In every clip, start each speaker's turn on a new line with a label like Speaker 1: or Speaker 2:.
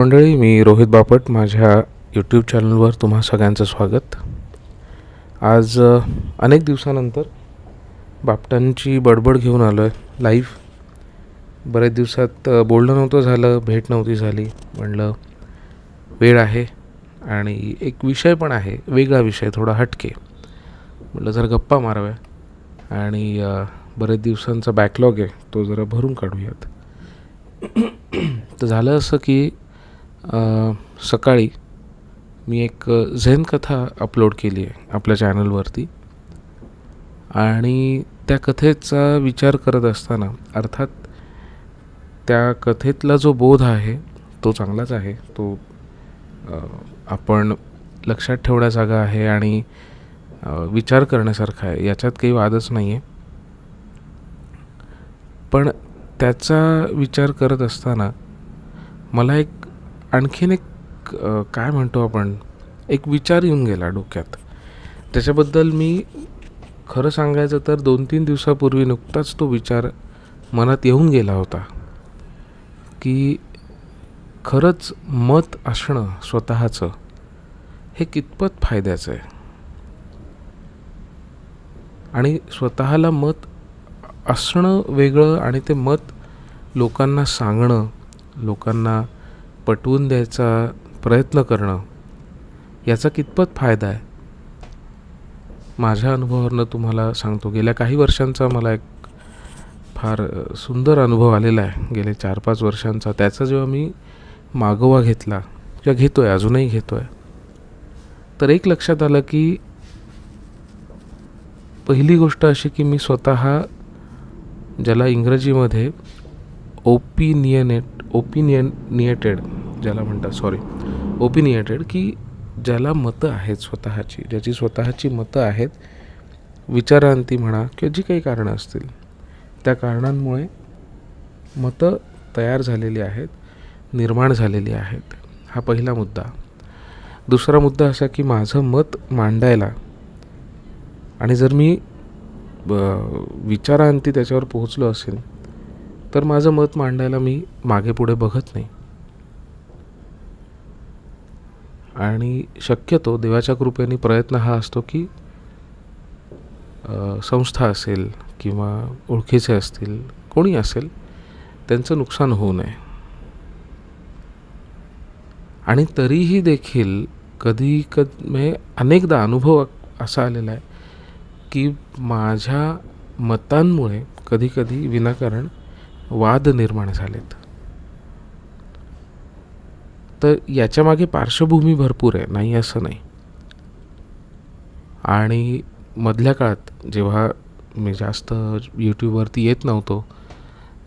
Speaker 1: मंडळी मी रोहित बापट. माझ्या यूट्यूब चॅनलवर तुम्हा सगळ्यांचं स्वागत. आज अनेक दिवसानंतर बापटांची बडबड घेऊन आलो आहे लाईव्ह बरेच दिवसात बोलणं नव्हतं झालं भेट नव्हती झाली. म्हणलं वेळ आहे आणि एक विषय पण आहे वेगळा विषय थोडा हटके. म्हटलं जरा गप्पा माराव्या. आणि बरेच दिवसांचा बॅकलॉग आहे तो जरा भरून काढूयात. तर झालं असं की सकाळी मी एक झेन कथा अपलोड केली आहे आपल्या चॅनलवरती आणि त्या कथेचा विचार करत असताना अर्थात त्या कथेतला जो बोध आहे तो चांगलाच आहे. तो आपण लक्षात ठेवण्यासारखा आहे आणि विचार करण्यासारखा आहे. याच्यात काही वादच नाही आहे पण त्याचा विचार करत असताना मला एक आणखीन एक काय म्हणतो आपण? एक विचार येऊन गेला डोक्यात. त्याच्याबद्दल मी खरं सांगायचं तर दोन तीन दिवसापूर्वी नुकताच तो विचार मनात येऊन गेला होता. की खरंच मत असणं स्वतःचं हे कितपत फायद्याचं आहे? आणि स्वतःला मत असणं वेगळं आणि ते मत लोकांना सांगणं लोकांना पटवून द्यायचा प्रयत्न करणं याचा कितपत फायदा आहे? माझ्या अनुभवावरनं तुम्हाला सांगतो. गेल्या काही वर्षांचा मला एक फार सुंदर अनुभव आलेला आहे. गेले चार पाच वर्षांचा. त्याचा जेव्हा मी मागोवा घेतला किंवा घेतो आहे अजूनही घेतो आहे तर एक लक्षात आलं की पहिली गोष्ट अशी की मी स्वतः ज्याला इंग्रजीमध्ये ओपिनियनेट ओपिनियनिएटेड ज्याला म्हणतात सॉरी ओपिनिएटेड की ज्याला मतं आहेत स्वतःची ज्याची स्वतःची मतं आहेत विचारांती म्हणा किंवा जी काही कारणं असतील त्या कारणांमुळे मतं तयार झालेली आहेत निर्माण झालेली आहेत. हा पहिला मुद्दा. दुसरा मुद्दा असा की माझं मत मांडायला आणि जर मी ब विचारांती त्याच्यावर पोहोचलो असेल तर माझं मत मांडायला मी मागे पुढे बघत नाही. आणि शक्यतो देवाच्या कृपेने प्रयत्न हा असतो की संस्था असेल किंवा ओळखीचे असतील कोणी असेल त्यांचं नुकसान होऊ नये. आणि तरीही देखील कधी कध म्हणजे अनेकदा अनुभव असा आलेला आहे की माझ्या मतांमुळे कधीकधी विनाकारण वाद निर्माण झालेत. तर याच्यामागे पार्श्वभूमी भरपूर आहे नाही असं नाही. आणि मधल्या काळात जेव्हा मी जास्त यूट्यूबवरती येत नव्हतो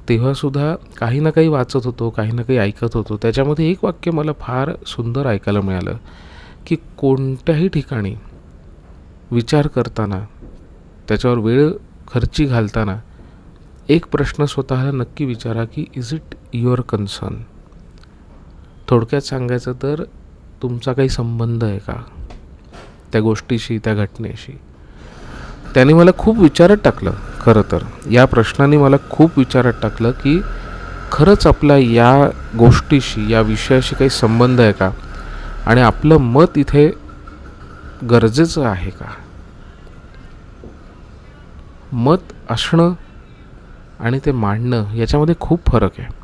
Speaker 1: तेव्हासुद्धा काही ना काही वाचत होतो काही ना काही ऐकत होतो. त्याच्यामध्ये एक वाक्य मला फार सुंदर ऐकायला मिळालं की कोणत्याही ठिकाणी विचार करताना त्याच्यावर वेळ खर्ची घालताना एक प्रश्न स्वतःला नक्की विचारा की इज इट युअर कन्सर्न थोडक्यात सांगायचं तर तुमचा काही संबंध आहे का? त्या गोष्टीशी त्या घटनेशी? त्याने मला खूप विचारत टाकलं खरं तर. या प्रश्नाने मला खूप विचारत टाकलं की खरंच आपला या गोष्टीशी या विषयाशी काही संबंध आहे का? आणि आपलं मत इथे गरजेचं आहे का? मत असणं आणि ते मांडणं याच्यामध्ये खूप फरक आहे.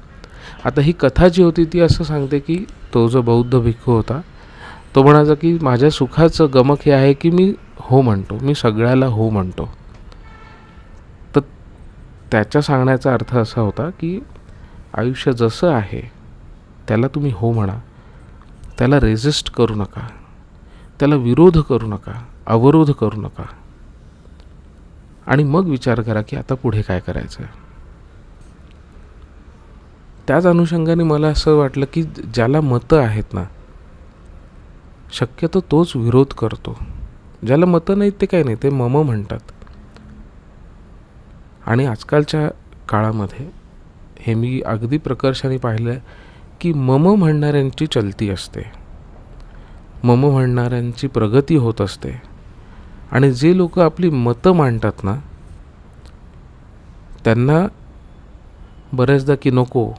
Speaker 1: आता ही कथा जी होती ती असं सांगते की तो जो बौद्ध भिक्खू होता तो म्हणायचा की माझ्या सुखाचं गमक हे आहे की मी हो म्हणतो मी सगळ्याला हो म्हणतो. तर त्याच्या सांगण्याचा अर्थ असा होता की आयुष्य जसं आहे त्याला तुम्ही हो म्हणा त्याला रेजिस्ट करू नका त्याला विरोध करू नका अवरोध करू नका. आणि मग विचार करा की आता पुढे काय करायचं? आहे त्याच अनुषंगाने मला असं वाटलं की ज्याला मतं आहेत ना शक्यतो तोच विरोध करतो. ज्याला मतं नाहीत ते काही नाही ते मम म्हणतात. आणि आजकालच्या काळामध्ये हे मी अगदी प्रकर्षाने पाहिलं की मम म्हणणाऱ्यांची चलती असते. मम म्हणणाऱ्यांची प्रगती होत असते. आणि जे लोक आपली मतं मांडतात ना त्यांना बऱ्याचदा की नको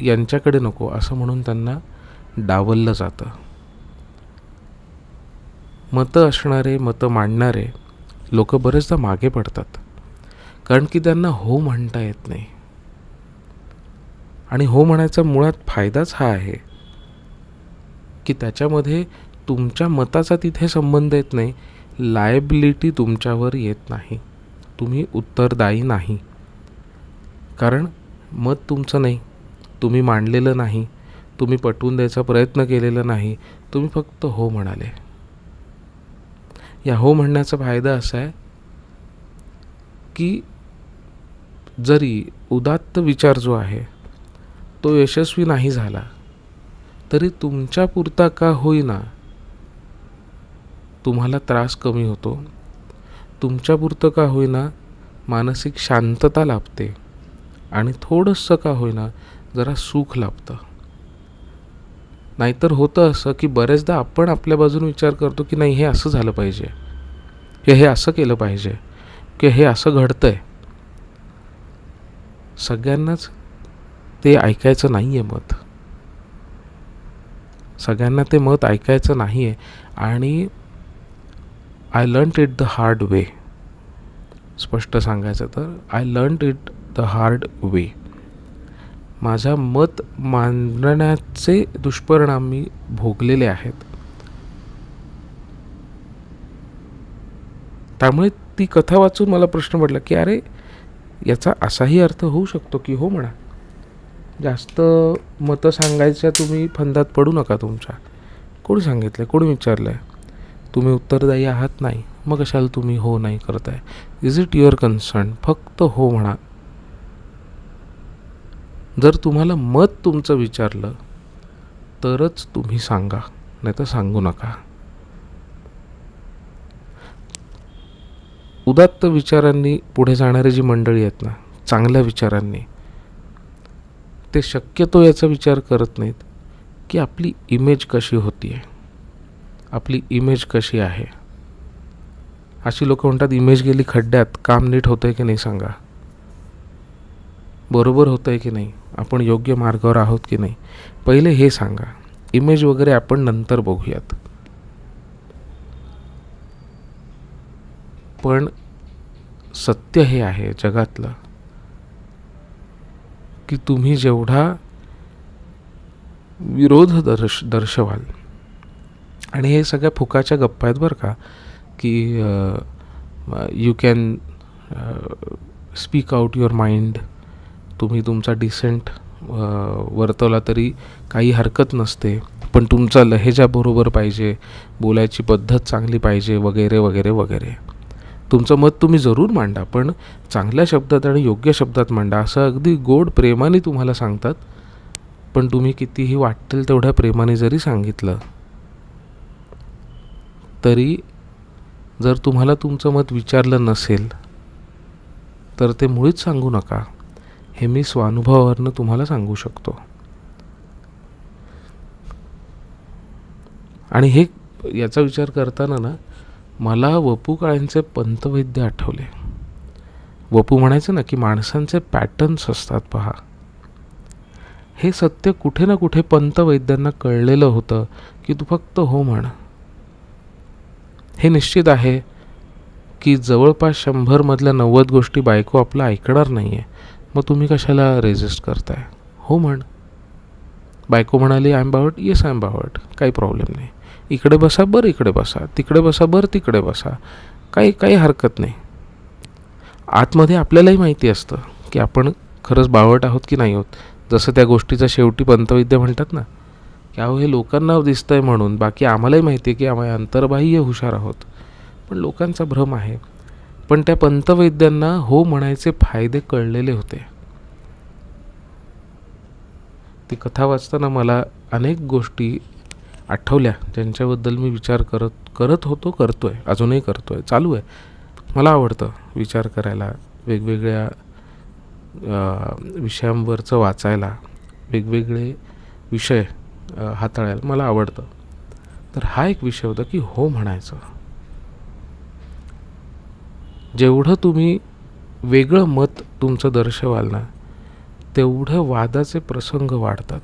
Speaker 1: यांच्याकडे नको असं म्हणून त्यांना डावललं जातं. मतं असणारे मतं मांडणारे लोक बरेचदा मागे पडतात. कारण की त्यांना हो म्हणता येत नाही. आणि हो म्हणायचा मुळात फायदाच हा आहे की त्याच्यामध्ये तुमच्या मताचा तिथे संबंध येत नाही लायबिलिटी तुमच्यावर येत नाही. तुम्ही उत्तरदायी नाही. कारण मत तुमचं नाही. तुम्ही मांडलेलं नाही तुम्ही पटवून द्यायचा प्रयत्न केलेला नाही तुम्ही फक्त हो म्हणाले. या हो म्हणण्याचा फायदा असा आहे की जरी उदात्त विचार जो आहे तो यशस्वी नाही झाला तरी तुमच्या पुरता का होईना तुम्हाला त्रास कमी होतो. तुमच्या पुरतं का होईना मानसिक शांतता लाभते आणि थोडंसं का होईना जरा सुख लाभतं. नाहीतर होतं असं की बरेचदा आपण आपल्या बाजूने विचार करतो की नाही हे असं झालं पाहिजे. की हे असं केलं पाहिजे. की हे असं घडतं आहे सगळ्यांनाच ते ऐकायचं नाही आहे मत. सगळ्यांना ते मत ऐकायचं नाही आहे आणि I learn it the hard way स्पष्ट सांगायचं तर I learn it the hard way माझ्या मत मांडण्याचे दुष्परिणाम मी भोगलेले आहेत. त्यामुळे ती कथा वाचून मला प्रश्न पडला की अरे याचा असाही अर्थ होऊ शकतो की हो म्हणा. जास्त मतं सांगायच्या तुम्ही फंदात पडू नका तुमच्या. कोणी सांगितलं कोणी विचारलं आहे तुम्ही उत्तरदायी आहात नाही. मग कशाला तुम्ही हो नाही करताय? इज इट युअर कन्सर्न फक्त हो म्हणा. जर तुम्हाला मत तुमचं विचारलं तरच तुम्ही सांगा नाही तर सांगू नका. उदात्त विचारांनी पुढे जाणारी जी मंडळी आहेत ना चांगल्या विचारांनी ते शक्यतो याचा विचार करत नाहीत की आपली इमेज कशी होती आहे आपली इमेज कशी आहे. अशी लोक म्हणतात इमेज गेली खड्ड्यात काम नीट होतं आहे की नाही सांगा. बरोबर होतं आहे की नाही? आपण योग्य मार्गावर आहोत की नाही? पहिले हे सांगा. इमेज वगैरे आपण नंतर बघूयात. पण सत्य हे आहे जगातलं की तुम्ही जेवढा विरोध दर्श दर्शवाल. आणि हे सगळ्या फुकाच्या गप्पा आहेत बरं का की you can speak out your mind तुम्ही तुमचा डिसेंट वर्तवला तरी काही हरकत नसते. पण तुमचा लहेजा बरोबर पाहिजे बोलायची पद्धत चांगली पाहिजे वगैरे वगैरे वगैरे. तुमचं मत तुम्ही जरूर मांडा पण चांगल्या शब्दात आणि योग्य शब्दात मांडा असं अगदी गोड प्रेमाने तुम्हाला सांगतात. पण तुम्ही कितीही वाटेल तेवढ्या प्रेमाने जरी सांगितलं तरी जर तुम्हाला तुमचं मत विचारलं नसेल तर ते मुळीच सांगू नका. हे मी स्वानुभवावरनं तुम्हाला सांगू शकतो. आणि हे याचा विचार करताना ना मला वपू काळ्यांचे पंतवैद्य आठवले. वपू म्हणायचं ना की माणसांचे पॅटर्न्स असतात पहा. हे सत्य कुठे ना कुठे पंतवैद्यांना कळलेलं होतं की तू फक्त हो म्हण. हे निश्चित आहे की जवळपास शंभरमधल्या नव्वद गोष्टी बायको आपलं ऐकणार नाही आहे मग तुम्ही कशाला रेजिस्ट करताय? हो म्हण. बायको म्हणाली I am about yes I am about काही प्रॉब्लेम नाही. इकडे बसा बरं इकडे बसा. तिकडे बसा बरं तिकडे बसा. काही काही हरकत नाही. आतमध्ये आपल्यालाही माहिती असतं की आपण खरंच बावट आहोत की नाही आहोत. जसं त्या गोष्टीचा शेवटी पंतवैद्य म्हणतात ना की अहो हे लोकांना दिसतं आहे म्हणून. बाकी आम्हालाही माहिती आहे की आम्ही अंतर्बाह्य हुशार आहोत. पण लोकांचा भ्रम आहे. पण त्या पंतवैद्यांना हो म्हणायचे फायदे कळलेले होते. ती कथा वाचताना मला अनेक गोष्टी आठवल्या ज्यांच्याबद्दल मी विचार करत करत होतो करतो आहे अजूनही करतो आहे चालू आहे मला आवडतं विचार करायला वेगवेगळ्या विषयांवरचं वाचायला वेगवेगळे विषय हाताळायला मला आवडतं. तर हा एक विषय होता की हो म्हणायचं. जेवढं तुम्ही वेगळं मत तुमचं दर्शवाल ना तेवढं वादाचे प्रसंग वाढतात.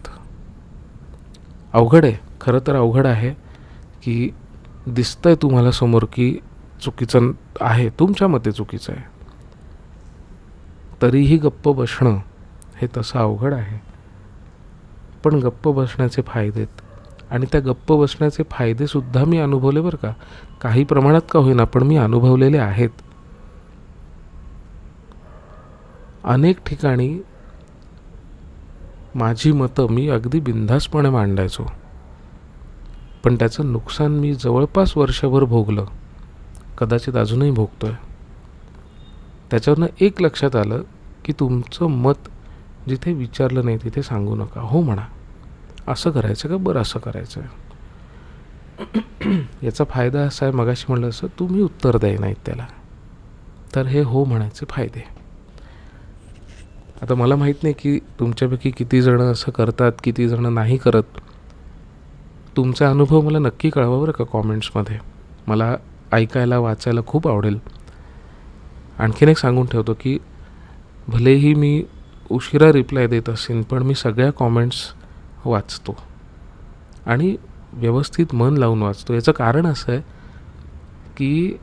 Speaker 1: अवघड आहे. खरं तर अवघड आहे की दिसतंय तुम्हाला समोर की चुकीचं आहे. तुमच्या मते चुकीचं आहे. तरीही गप्प बसणं हे तसं अवघड आहे. पण गप्प बसण्याचे फायदेत आणि त्या गप्प बसण्याचे फायदेसुद्धा मी अनुभवले बरं का. काही प्रमाणात का होईना पण मी अनुभवलेले आहेत. अनेक ठिकाणी माझी मतं मी अगदी बिनधास्तपणे मांडायचो. पण त्याचं नुकसान मी जवळपास वर्षभर भोगलं. कदाचित अजूनही भोगतो आहे त्याच्यावरनं एक लक्षात आलं की तुमचं मत जिथे विचारलं नाही तिथे सांगू नका. हो म्हणा. असं करायचं का? बरं असं करायचं. आहे याचा फायदा असा आहे मगाशी म्हणलं असं तुम्ही उत्तर द्याय नाहीत त्याला. तर हे हो म्हणायचे फायदे. आता मला माहीत नाही की तुमच्यापैकी किती जणं असं करतात किती जणं नाही करत. तुमचा अनुभव मला नक्की कळवा बरं का कॉमेंट्समध्ये. मला ऐकायला वाचायला खूप आवडेल. आणखीन एक सांगून ठेवतो की भलेही मी उशिरा रिप्लाय देत असेन पण मी सगळ्या कॉमेंट्स वाचतो. आणि व्यवस्थित मन लावून वाचतो. याचं कारण असं आहे की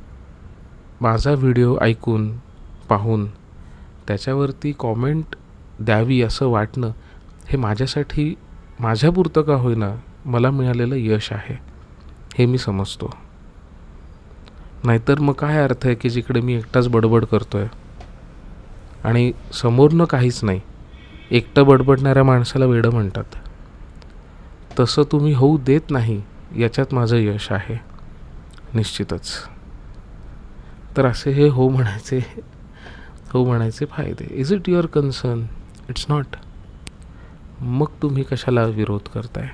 Speaker 1: माझा व्हिडिओ ऐकून पाहून त्याच्यावरती कॉमेंट द्यावी असं वाटणं हे माझ्यासाठी माझ्यापुरतं का होईना मला मिळालेलं यश आहे हे मी समजतो. नाहीतर मग काय अर्थ आहे की जिकडे मी एकटाच बडबड करतो आहे आणि समोरनं काहीच नाही एकटं बडबडणाऱ्या माणसाला वेडं म्हणतात. तसं तुम्ही होऊ देत नाही याच्यात माझं यश आहे निश्चितच. तर असे हे हो म्हणायचे हो म्हणायचे फायदे. Is it your concern it's not मग तुम्ही कशाला विरोध करताय?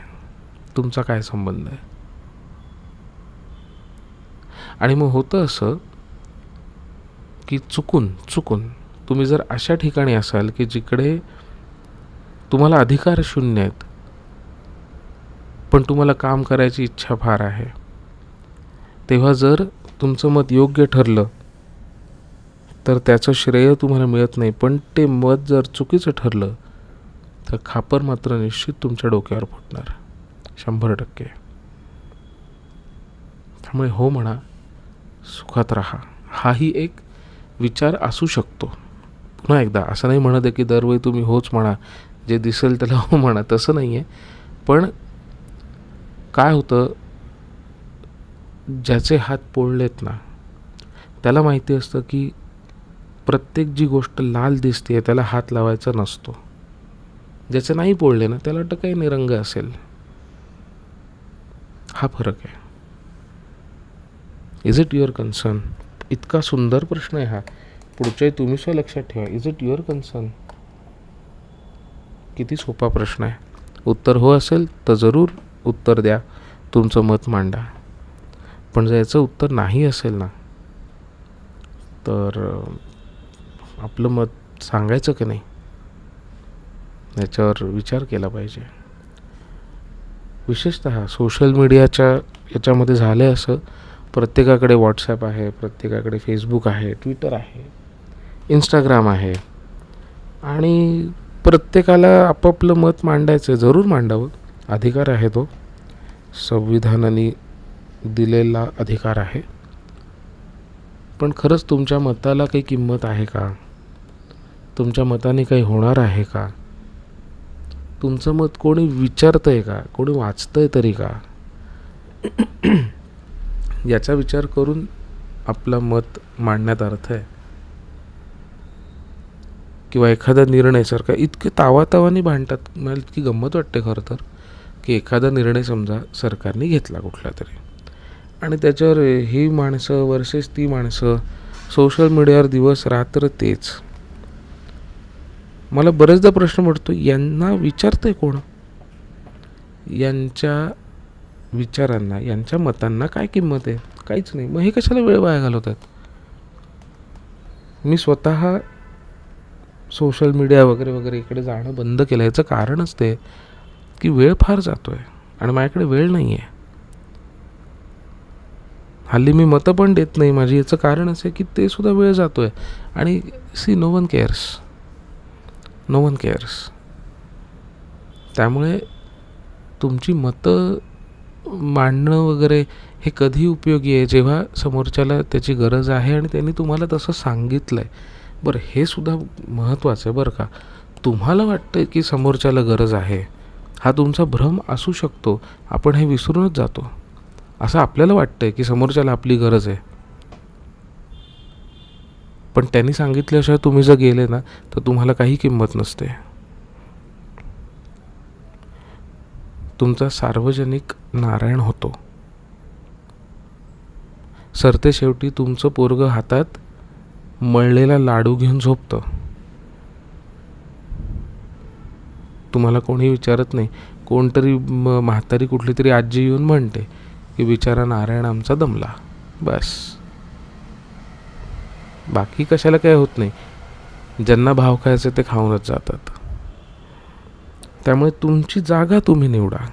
Speaker 1: तुमचा काय संबंध आहे? आणि मग होतं असं की चुकून चुकून तुम्ही जर अशा ठिकाणी असाल की जिकडे तुम्हाला अधिकार शून्य आहेत पण तुम्हाला काम करायची इच्छा फार आहे तेव्हा जर तुमचं मत योग्य ठरलं तर त्याचं श्रेय तुम्हाला मिळत नाही. पण ते मत जर चुकीचं ठरलं तर खापर मात्र निश्चित तुमच्या डोक्यावर फुटणार. शंभर टक्के. त्यामुळे हो म्हणा सुखात राहा. हाही एक विचार असू शकतो. पुन्हा एकदा असं नाही म्हणत आहे की दरवेळी तुम्ही होच म्हणा जे दिसेल त्याला हो म्हणा तसं नाही आहे. पण काय होतं ज्याचे हात पोळलेत ना त्याला माहिती असतं की प्रत्येक जी गोष्ट लाल दिसते त्याला हात लावायचा नसतो. ज्याचं नाही पोळले ना त्याला वाटतं काही निरंग असेल. हा फरक आहे. इज इट युअर कन्सर्न इतका सुंदर प्रश्न आहे हा. पुढच्याही तुम्ही सुद्धा लक्षात ठेवा. इज इट युअर कन्सर्न किती सोपा प्रश्न आहे. उत्तर हो असेल तर जरूर उत्तर द्या. तुमचं मत मांडा. पण जर याचं उत्तर नाही असेल ना तर आपलं मत सांगायचं की नाही? याच्यावर विचार केला पाहिजे. विशेषत सोशल मीडियाच्या याच्यामध्ये झालं आहे असं. प्रत्येकाकडे व्हॉट्सॲप आहे प्रत्येकाकडे फेसबुक आहे ट्विटर आहे इंस्टाग्राम आहे. आणि प्रत्येकाला आपापलं मत मांडायचं जरूर मांडावं. अधिकार आहे तो. संविधानाने दिलेला अधिकार आहे. पण खरंच तुमच्या मताला काही किंमत आहे का? तुमच्या मताने काही होणार आहे का? तुमचं मत कोणी विचारतं आहे का? कोणी वाचतं आहे तरी का? याचा विचार करून आपलं मत मांडण्यात अर्थ आहे. किंवा एखादा निर्णय सारखा इतके तावातावानी भांडतात मला इतकी गंमत वाटते खरं तर की एखादा निर्णय समजा सरकारने घेतला कुठला तरी. आणि त्याच्यावर ही माणसं वर्सेस ती माणसं सोशल मीडियावर दिवस रात्र तेच. मला बरेचदा प्रश्न पडतो यांना विचारतंय कोण? यांच्या विचारांना यांच्या मतांना काय किंमत आहे? काहीच नाही. मग हे कशाला वेळ वाया घालवतात? मी स्वतः सोशल मीडिया वगैरे वगैरे इकडे जाणं बंद केलं. याचं कारणच ते की वेळ फार जातो आहे आणि माझ्याकडे वेळ नाही आहे हल्ली मी मतं पण देत नाही. माझी याचं कारण असं आहे की ते सुद्धा वेळ जातो आहे आणि see no one cares. No one cares त्यामुळे तुमची मतं मांडणं वगैरे हे कधी उपयोगी आहे? जेव्हा समोरच्याला त्याची गरज आहे आणि त्यांनी तुम्हाला तसं सांगितलं आहे बरं हे सुद्धा महत्त्वाचं आहे बरं का? तुम्हाला वाटतं की समोरच्याला गरज आहे? हा तुमचा भ्रम असू शकतो. आपण हे विसरूनच जातो. असं आपल्याला वाटतं आहे की समोरच्याला आपली गरज आहे. पण त्यांनी सांगितल्याशिवाय तुम्ही जर गेले ना तर तुम्हाला काही किंमत नसते. तुमचा सार्वजनिक नारायण होतो. सरते शेवटी तुमचं पोरग हातात मळलेला लाडू घेऊन झोपतं. तुम्हाला कोणी विचारत नाही. कोणतरी म म्हातारी कुठली तरी आजी येऊन म्हणते की बिचारा नारायण आमचा दमला. बस. बाकी कशाला काय होत नाही. ज्यांना भाव खायचे ते खाऊनच जातात. त्यामुळे तुमची जागा तुम्ही निवडा.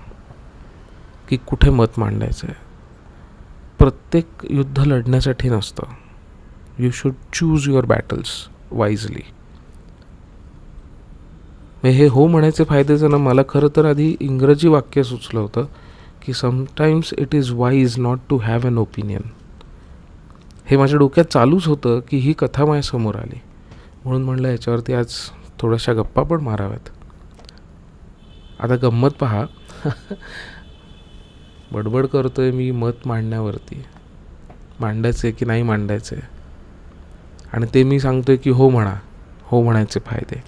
Speaker 1: की कुठे मत मांडायचं आहे प्रत्येक युद्ध लढण्यासाठी नसतं. You should choose your battles wisely हे हो म्हणायचे फायदेचं ना मला खरं तर आधी इंग्रजी वाक्य सुचलं होतं की sometimes it is wise not to have an opinion हे माझ्या डोक्यात चालूच होतं की ही कथा माझ्यासमोर आली. म्हणून म्हणलं याच्यावरती आज थोड्याशा गप्पा पण माराव्यात. आता गंमत पहा. बडबड करतोय मी मत मांडण्यावरती. मांडायचे की नाही मांडायचे आणि ते मी सांगतोय की हो म्हणा हो म्हणायचे फायदे.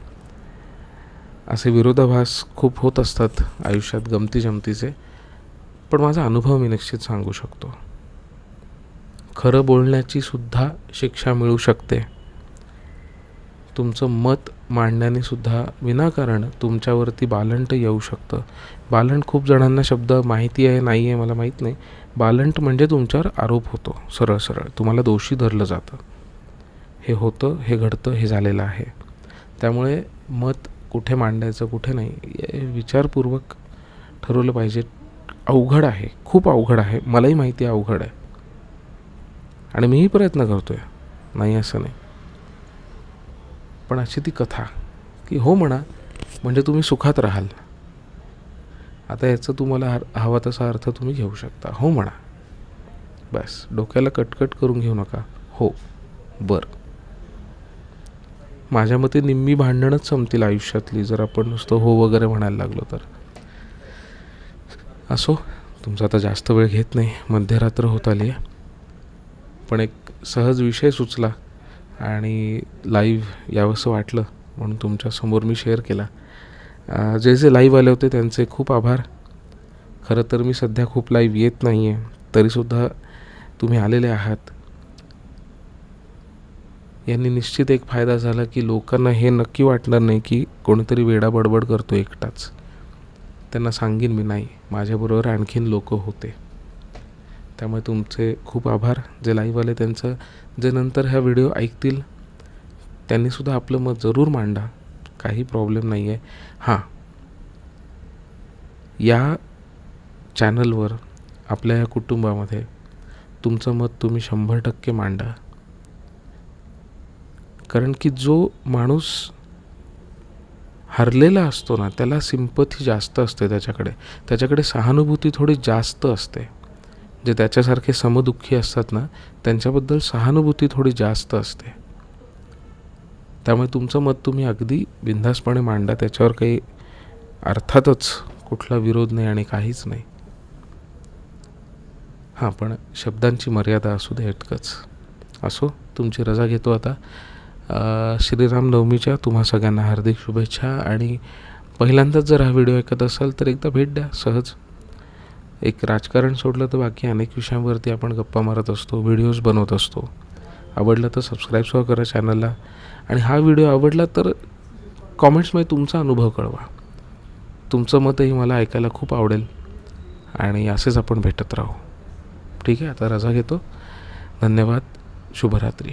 Speaker 1: असे विरोधाभास खूप होत असतात आयुष्यात गमती जमतीचे पण माझा अनुभव मी निश्चित सांगू शकतो. खरं बोलण्याची सुद्धा शिक्षा मिळू शकते. तुमचं मत मांडण्याने सुद्धा विनाकारण तुमच्यावरती बालंट येऊ शकतं. बालंट खूप जणांना शब्द माहिती आहे नाही आहे मला माहीत नाही. बालंट म्हणजे तुमच्यावर आरोप होतो सरळ सरळ. तुम्हाला दोषी धरलं जातं. हे होतं हे घडतं हे झालेलं आहे. त्यामुळे मत कुठे मांडायचं कुठे नाही विचारपूर्वक ठरवलं पाहिजे. अवघड आहे खूप अवघड आहे. मलाही माहिती आहे अवघड आहे. आणि मीही प्रयत्न करतो आहे नाही असं नाही. पण अशी ती कथा की हो म्हणा म्हणजे तुम्ही सुखात राहाल. आता याचं तुम्हाला हवा तसा अर्थ तुम्ही घेऊ शकता. हो म्हणा. बस डोक्याला कटकट करून घेऊ नका. हो बरं. माझ्या मते निम्मी भांडणच संपतील आयुष्यातली जर आपण नुसतं हो वगैरे म्हणायला लागलो तर. असो तुमचा आता जास्त वेळ घेत नाही. मध्यरात्र होत आली आहे पण एक सहज विषय सुचला आणि लाईव्ह यावंसं वाटलं म्हणून तुमच्यासमोर मी शेअर केला. जे जे लाईव्ह आले होते त्यांचे खूप आभार. खरं तर मी सध्या खूप लाईव्ह येत नाही आहे तरीसुद्धा तुम्ही आलेले आहात. यांनी निश्चित एक फायदा झाला की लोकांना हे नक्की वाटणार नाही की कोणीतरी वेडा बडबड करतो एकटाच. त्यांना सांगेन मी नाही माझ्याबरोबर आणखीन लोक होते. त्यामुळे तुमचे खूप आभार. जे लाईव्ह आले त्यांचं जे नंतर ह्या व्हिडिओ ऐकतील त्यांनीसुद्धा आपलं मत जरूर मांडा. काही प्रॉब्लेम नाही आहे हां. या चॅनलवर आपल्या या कुटुंबामध्ये तुमचं मत तुम्ही शंभर टक्के मांडा. कारण की जो माणूस हरलेला असतो ना त्याला सिंपथी जास्त असते त्याच्याकडे. त्याच्याकडे सहानुभूती थोडी जास्त असते. जे त्याच्यासारखे समदुःखी असतात ना त्यांच्याबद्दल सहानुभूती थोडी जास्त असते. त्यामुळे तुमचं मत तुम्ही अगदी बिनधास्तपणे मांडा त्याच्यावर काही अर्थातच कुठला विरोध नाही आणि काहीच नाही. हां पण शब्दांची मर्यादा असू दे इतकंच असो तुमची रजा घेतो आता. श्रीराम नवमीच्या तुम्हा सगळ्यांना हार्दिक शुभेच्छा आणि पहिल्यांदाच जर हा व्हिडिओ ऐकत असाल तर एकदा भेट द्या सहज. एक राजकारण सोडलं तर बाकी अनेक विषयांवरती आपण गप्पा मारत असतो व्हिडिओज बनवत असतो. आवडलं तर सबस्क्राईबसुद्धा करा चॅनलला आणि हा व्हिडिओ आवडला तर कॉमेंट्समध्ये तुमचा अनुभव कळवा. तुमचं मतही मला ऐकायला खूप आवडेल. आणि असेच आपण भेटत राहू. ठीक आहे आता रजा घेतो. धन्यवाद. शुभरात्री.